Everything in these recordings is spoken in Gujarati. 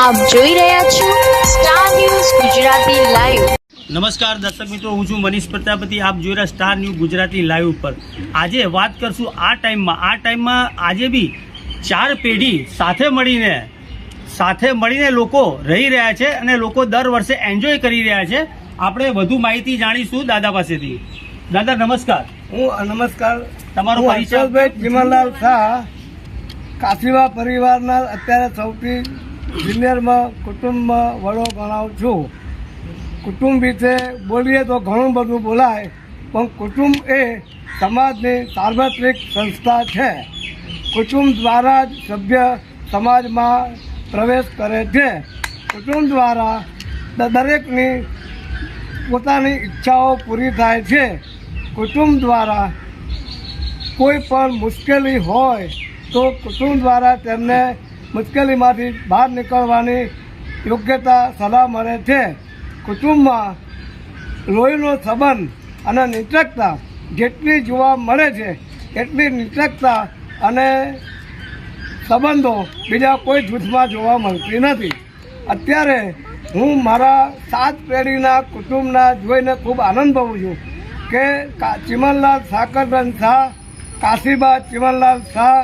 આપ જોઈ રહ્યા છો સ્ટાર ન્યૂઝ ગુજરાતી લાઈવ. નમસ્કાર દર્શક મિત્રો હું છું મનીષ પ્રજાપતિ. આપ જોઈ રહ્યા સ્ટાર ન્યૂઝ ગુજરાતી લાઈવ ઉપર. આજે વાત કરશું આ ટાઈમમાં. આ ટાઈમમાં આજે બી ચાર પેઢી સાથે મળીને સાથે મળીને લોકો રહી રહ્યા છે અને લોકો દર વર્ષે એન્જોય કરી રહ્યા છે. આપણે વધુ માહિતી જાણીશું દાદા પાસેથી. દાદા નમસ્કાર. હું નમસ્કાર. તમારો હું પરિચય હર્ષદભાઈ શાહ કાશીવા પરિવારના અત્યારે સૌથી સિનિયરમાં કુટુંબમાં વડો ગણાવું છું. કુટુંબ વિશે બોલીએ તો ઘણું બધું બોલાય, પણ કુટુંબ એ સમાજની સાર્વત્રિક સંસ્થા છે. કુટુંબ દ્વારા જ સભ્ય સમાજમાં પ્રવેશ કરે છે. કુટુંબ દ્વારા દરેકની પોતાની ઈચ્છાઓ પૂરી થાય છે. કુટુંબ દ્વારા કોઈ પણ મુશ્કેલી હોય તો કુટુંબ દ્વારા તેમને મુશ્કેલીમાંથી બહાર નીકળવાની યોગ્યતા સલાહ મળે છે. કુટુંબમાં લોહીનો સંબંધ અને નીચકતા જેટલી જોવા મળે છે, એટલી નીચકતા અને સંબંધો બીજા કોઈ જૂથમાં જોવા મળતી નથી. અત્યારે હું મારા સાત પેઢીના કુટુંબના જોઈને ખૂબ આનંદ પાઉં છું કે ચિમનલાલ સાકરદન શાહ, કાશીબા ચિમનલાલ શાહ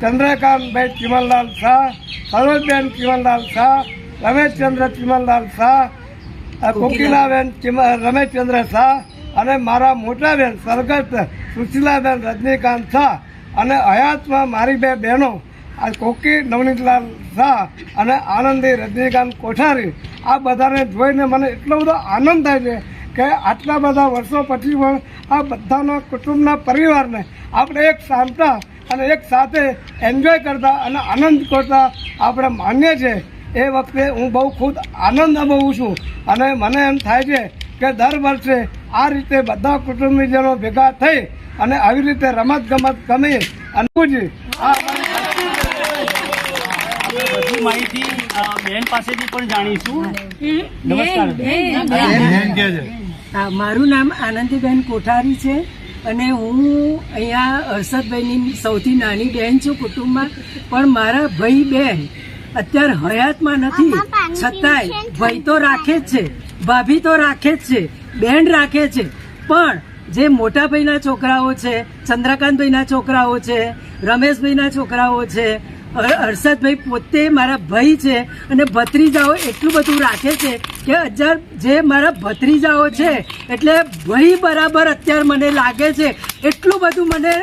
ચંદ્રકાંતભાઈ ચિમનલાલ શાહ સરોજબેન ચિમનલાલ શાહ રમેશચંદ્ર ચિમનલાલ શાહ કોકિલાબેન રમેશચંદ્ર શાહ અને મારા મોટા બેન સ્વર્ગસ્થ સુશીલાબેન રજનીકાંત શાહ અને હયાતમાં મારી બે બહેનો આ કોકી નવનીતલાલ શાહ અને આનંદી રજનીકાંત કોઠારી આ બધાને જોઈને મને એટલો બધો આનંદ થાય છે કે આટલા બધા વર્ષો પછી પણ આ બધાના કુટુંબના પરિવારને આપણે એક શાંતા અને એક સાથે એન્જોય કરતા અને આનંદ કરતા આપણે માનીએ છીએ. એ વખતે હું બહુ ખુદ આનંદ અનુભવું છું. અને મને એમ થાય છે કે દર વર્ષે આ રીતે બધા કુટુંબીજનો ભેગા થઈ અને આવી રીતે રમત ગમત ગમી અને પૂજી આ આપણે વધુ માહિતી બેન પાસેથી પણ જાણીશું. નમસ્કાર. હા મારું નામ આનંદીબેન કોઠારી છે. અને હું અહીંયા હર્ષદભાઈની સૌથી નાની બહેન છું કુટુંબમાં પણ મારા ભાઈ બહેન અત્યારે હયાતમાં નથી. છતાંય ભાઈ તો રાખે જ છે ભાભી તો રાખે જ છે બેન રાખે છે. પણ જે મોટા ભાઈના છોકરાઓ છે ચંદ્રકાંતભાઈના છોકરાઓ છે રમેશભાઈના છોકરાઓ છે હર્ષદભાઈ પોતે મારા ભાઈ છે અને ભત્રીજાઓ એટલું બધું રાખે છે કે હજાર જે મારા ભત્રીજાઓ છે એટલે ભાઈ બરાબર અત્યારે મને લાગે છે, એટલું બધું મને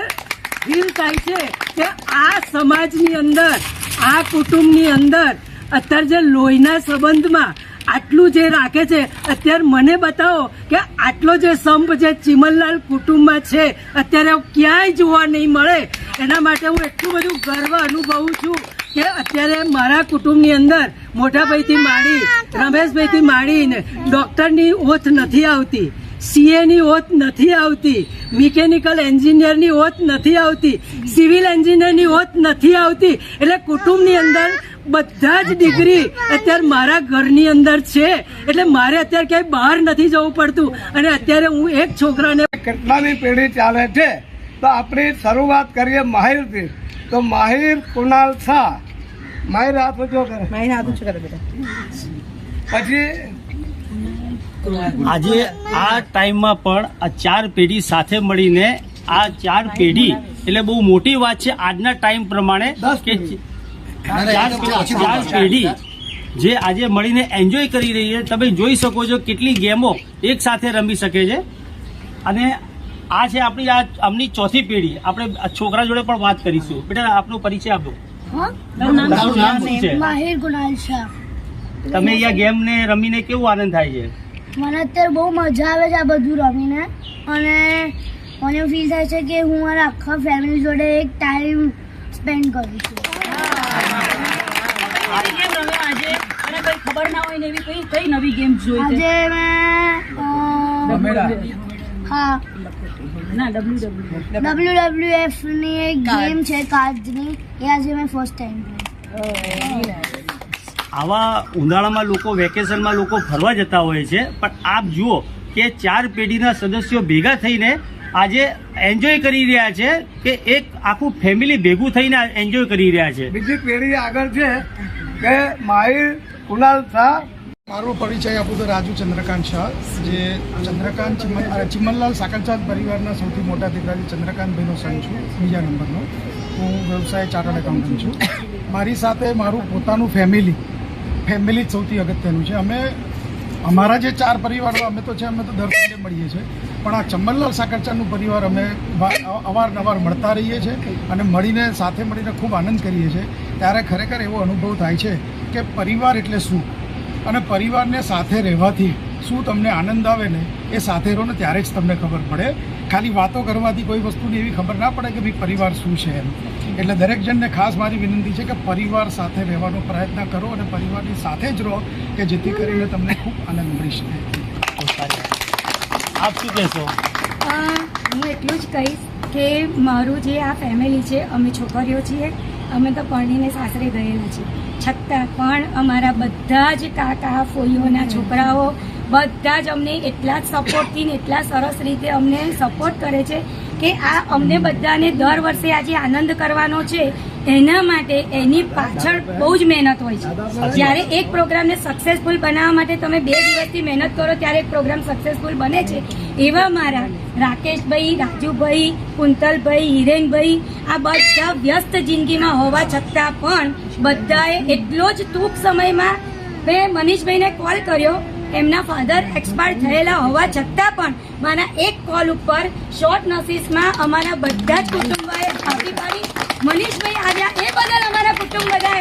ફીલ થાય છે કે આ સમાજની અંદર, આ કુટુંબની અંદર, અત્યારે જે લોહીના સંબંધમાં આટલું જે રાખે છે, અત્યારે મને બતાવો કે આટલો જે સંપ જે ચિમનલાલ કુટુંબમાં છે, અત્યારે ક્યાંય જોવા નહીં મળે. એના માટે હું એટલું બધું ગર્વ અનુભવું છું કે અત્યારે મારા કુટુંબની અંદર મોટાભાઈથી માંડી, રમેશભાઈથી માંડીને ડૉક્ટરની ઓથ નથી આવતી, સીએની ઓથ નથી આવતી, મિકેનિકલ એન્જિનિયરની ઓથ નથી આવતી, સિવિલ એન્જિનિયરની ઓથ નથી આવતી. એટલે કુટુંબની અંદર બધા જ ડિગ્રી અત્યારે મારા ઘરની અંદર છે. એટલે મારે અત્યારે ક્યાંય બહાર નથી જવું પડતું. અને અત્યારે હું એક છોકરાને કેટલાની પેઢી ચાલે છે? તો આપણે શરૂઆત કરીએ માહિરથી. તો માહિર કુનાલ શાહ. માહિર હાથ ઊંચો કરે. પછી આજે આ ટાઈમમાં પણ આ ચાર પેઢી સાથે મળીને આ ચાર પેઢી એટલે બહુ મોટી વાત છે આજના ટાઈમ પ્રમાણે દસ કે ચાર ચાર પેઢી જે આજે મળીને એન્જોય કરી રહી છે. તમે જોઈ શકો છો કેટલી ગેમો એક સાથે રમી શકે છે. અને આ છે આપણી આ આમની ચોથી પેઢી. આપણે છોકરા જોડે પણ વાત કરીશું. બેટા આપનો પરિચય આપો. તમારું નામ શું છે? માહિર ગુણાલ શાહ. તમે અહીંયા ગેમ ને રમીને કેવું આનંદ થાય છે? મને અત્યારે બહુ મજા આવે છે આ બધું રમીને. અને મને ફીલ થાય છે કે હું મારા આખા ફેમિલી જોડે એક ટાઈમ સ્પેન્ડ કરું છું. ખબર ના હોય ને એવી કઈ કઈ નવી ગેમ જોઈ છે? આજે મેં હા. ના ડબલ્યુ ડબલ્યુ ડબલ્યુ ડબલ્યુ એફની એક ગેમ છે કાર્ડની એ આજે મેં ફર્સ્ટ ટાઈમ આવા ઉનાળામાં લોકો વેકેશનમાં લોકો ફરવા જતા હોય છે પણ આપ જુઓ કે ચાર પેઢીના સદસ્યો ભેગા થઈને આજે એન્જોય કરી રહ્યા છે કે એક આખું ફેમિલી ભેગું થઈને એન્જોય કરી રહ્યા છે. બીજી પેઢી આગળ છે કે માહિર કુનાલ શાહ મારો પરિચય આપું તો રાજુ ચંદ્રકાંત શાહ, જે ચંદ્રકાંત ચિમનલાલ સાકરચાંદ પરિવારના સૌથી મોટા દીકરા ચંદ્રકાંતભાઈનો સન છું, બીજા નંબરનો. હું વ્યવસાય ચાર્ટર્ડ એકાઉન્ટન્ટ છું. મારી સાથે મારું પોતાનું ફેમિલી ફેમિલી જ સૌથી અગત્યનું છે. અમે અમારા જે ચાર પરિવારો, અમે તો છે, અમે તો દર સન્ડે મળીએ છીએ. પણ આ ચંબનલાલ સાકરચાંદનું પરિવાર અમે અવારનવાર મળતા રહીએ છીએ અને મળીને, સાથે મળીને ખૂબ આનંદ કરીએ છીએ. ત્યારે ખરેખર એવો અનુભવ થાય છે કે પરિવાર એટલે શું? અને પરિવારને સાથે રહેવાથી શું તમને આનંદ આવે ને, એ સાથે રહો ને ત્યારે જ તમને ખબર પડે. ખાલી વાતો કરવાથી કોઈ વસ્તુની એવી ખબર ના પડે કે ભાઈ પરિવાર શું છે એમ. એટલે દરેક જણને ખાસ મારી વિનંતી છે કે પરિવાર સાથે રહેવાનો પ્રયત્ન કરો અને પરિવારની સાથે જ રહો, કે જેથી કરીને તમને ખૂબ આનંદ મળી શકે. આપ શું કહેશો? હું એટલું જ કહીશ કે મારું જે આ ફેમિલી છે, અમે છોકરીઓ છીએ, અમે તો પરણીને સાસરે ગયેલા છીએ. છતાં પણ અમારા બધા જ કાકા ફોઈઓના છોકરાઓ બધા જ અમને એટલા જ સપોર્ટથી ને એટલા સરસ રીતે અમને સપોર્ટ કરે છે કે આ અમને બધાને દર વર્ષે આજે આનંદ કરવાનો છે. એના માટે એની પાછળ બહુ જ મહેનત હોય છે. જ્યારે એક પ્રોગ્રામને સક્સેસફુલ બનાવવા માટે તમે બે દિવસથી મહેનત કરો ત્યારે એક પ્રોગ્રામ સક્સેસફુલ બને છે. એવા મારા રાકેશભાઈ રાજુભાઈ કુંતલભાઈ હિરેનભાઈ આ બધા વ્યસ્ત જિંદગીમાં હોવા છતાં પણ બધાએ એટલો જ ટૂંક સમયમાં મેં મનીષભાઈને કોલ કર્યો. એમના ફાધર એક્સપાયર થયેલા હોવા છતાં પણ મારા એક કોલ ઉપર શોર્ટ નોટિસમાં અમારા બધા જ કુટુંબોએ ભાગી પાડી મનીષભાઈ આવ્યા એ બદલ અમારા કુટુંબ બધા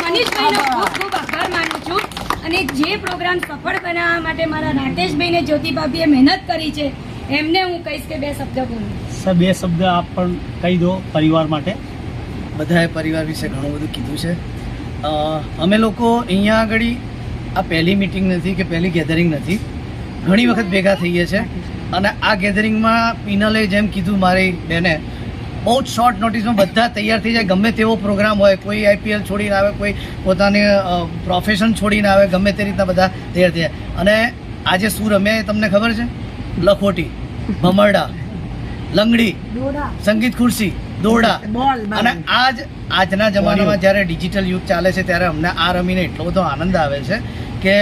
મનીષભાઈનો ખૂબ ખૂબ આભાર માનું છું. અને જે પ્રોગ્રામ સફળ બનાવવા માટે મારા રાકેશભાઈ ને જ્યોતિભાભીએ મહેનત કરી છે એમને હું કહીશ કે બે શબ્દ બોલું. સર બે શબ્દ આપ પણ કહી દો પરિવાર માટે. બધાએ પરિવાર વિશે ઘણું બધું કીધું છે. અમે લોકો અહીંયા આગળ આ પહેલી મિટિંગ નથી કે પહેલી ગેધરિંગ નથી. ઘણી વખત ભેગા થઈએ છીએ અને આ ગેધરિંગમાં પીનલે જેમ કીધું મારી બેને બહુ જ શોર્ટ નોટિસમાં બધા તૈયાર થઈ જાય. ગમે તેવો પ્રોગ્રામ હોય કોઈ આઈપીએલ છોડીને આવે કોઈ પોતાની પ્રોફેશન છોડીને આવે ગમે તે રીતના બધા તૈયાર થઈ જાય. અને આજે શું રમે તમને ખબર છે? લખોટી ભમરડા લંગડી સંગીત ખુરશી દોરડા અને આજ આજના જમાનામાં જ્યારે ડિજિટલ યુગ ચાલે છે ત્યારે અમને આ રમીને એટલો બધો આનંદ આવે છે કે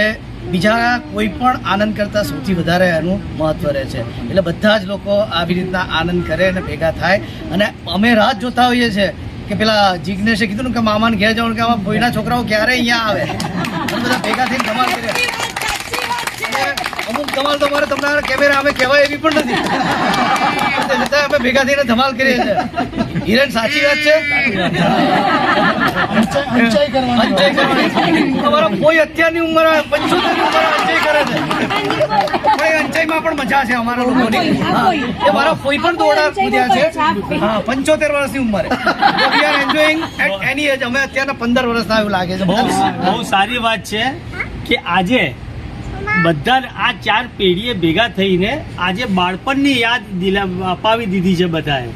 બીજા કોઈ પણ આનંદ કરતાં સૌથી વધારે એનું મહત્વ રહે છે. એટલે બધા જ લોકો આવી રીતના આનંદ કરે અને ભેગા થાય. અને અમે રાહ જ જોતા હોઈએ છીએ કે પેલા જિજ્ઞેશે કીધું ને કે મામાને ઘેર જવાનું કે આમાં ભોઈના છોકરાઓ ક્યારે અહીંયા આવે. બધા ભેગા થઈને ધમાલ કરે અમુક ધમાલ તો અમારે તમને કેમેરા અમે કહેવાય એવી પણ નથી. છતાં અમે ભેગા થઈને ધમાલ કરીએ છીએ. હિરેન સાચી વાત છે. અમારા કોઈ અત્યારની ઉંમર પંચોતેરની ઉંમર અંચાઈ કરે છે. પણ એ અંચાઈમાં પણ મજા છે અમારા લોકોની. એ મારા ફોઈ પણ દોડા કૂદ્યા છે. હા પંચોતેર વર્ષની ઉંમરે. We are enjoying at any age અમે અત્યારના પંદર વર્ષના એવું લાગે છે. બહુ બહુ સારી વાત છે કે આજે બધા આ ચાર પેઢીએ ભેગા થઈને આજે બાળપણની યાદ દિલા અપાવી દીધી છે બધાએ.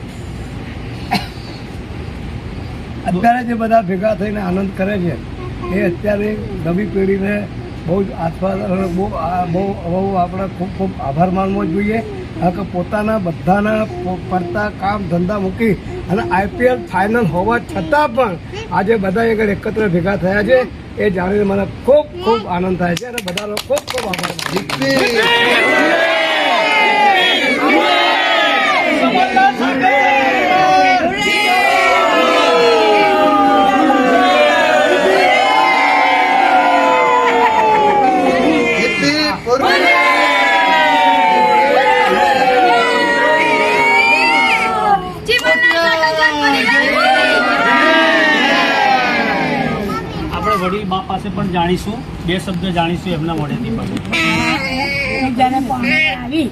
અત્યારે જે બધા ભેગા થઈને આનંદ કરે છે, એ અત્યારે નવી પેઢીને બહુ જ આસ્વાદ બહુ બહુ બહુ આપણે ખૂબ ખૂબ આભાર માનવો જોઈએ. કારણ કે પોતાના બધાના પડતા કામ ધંધા મૂકી અને આઈપીએલ ફાઇનલ હોવા છતાં પણ આજે બધા એકત્ર ભેગા થયા છે. એ જાણીને મને ખૂબ ખૂબ આનંદ થાય છે અને બધાનો ખૂબ ખૂબ આભાર. માનું આપણે વડીલ બા પાસે પણ જાણીશું, બે શબ્દ જાણીશું એમના વડે પણ જ્યારે આવી,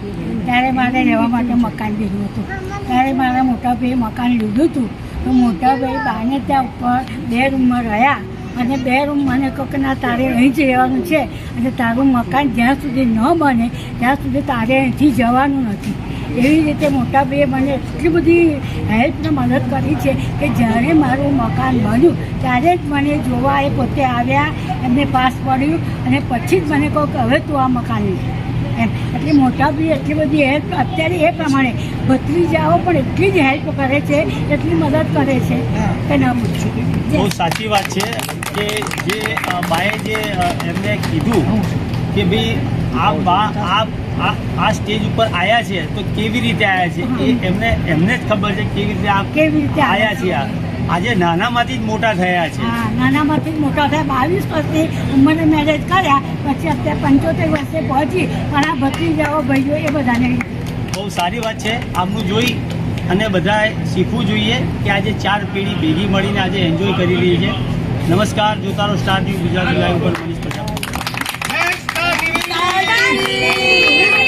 ત્યારે મારે રહેવા માટે મકાન લીધું હતું. ત્યારે મારા મોટા ભાઈએ મકાન લીધું હતું. તો મોટા ભાઈ બાને ત્યાં ઉપર બે રૂમમાં રહ્યા અને બે રૂમ મને કહો કે ના તારે અહીં જ રહેવાનું છે. અને તારું મકાન જ્યાં સુધી ન બને, ત્યાં સુધી તારે અહીંથી જવાનું નથી. એવી રીતે મોટા ભાઈએ મને એટલી બધી હેલ્પને મદદ કરી છે કે જ્યારે મારું મકાન બન્યું, ત્યારે જ મને જોવા એ પોતે આવ્યા, એમને પાસ પડ્યું અને પછી જ મને કહું કે હવે તું આ મકાન એમ. એટલે મોટા બી એટલી બધી હેલ્પ અત્યારે એ પ્રમાણે ભત્રીજાઓ પણ એટલી જ હેલ્પ કરે છે, એટલી મદદ કરે છે કે ના બહુ સાચી વાત છે કે જે બાએ જે એમને કીધું કે ભાઈ આ બા, આ આ- આ સ્ટેજ ઉપર આવ્યા છે તો કેવી રીતે આવ્યા છે? એ એમને એમને જ ખબર છે કેવી રીતે આ કેવી રીતે આવ્યા છે? આ. આજે નાનામાંથી જ મોટા થયા છે. નાનામાંથી જ મોટા થયા. બાવીસ વર્ષની ઉંમરે મેરેજ કર્યા પછી અત્યારે પંચોતેર વર્ષે પહોંચી પણ આ ભત્રીજાઓ ભાઈઓ એ બધાને બહુ સારી વાત છે. આમનું જોઈ અને બધાએ શીખવું જોઈએ કે આજે ચાર પેઢી ભેગી મળીને આજે એન્જોય કરી રહી છે. નમસ્કાર જોતારો સ્ટાર ન્યૂઝ ગુજરાતી લાઈવ પર મનીષ પ્રજાપતિ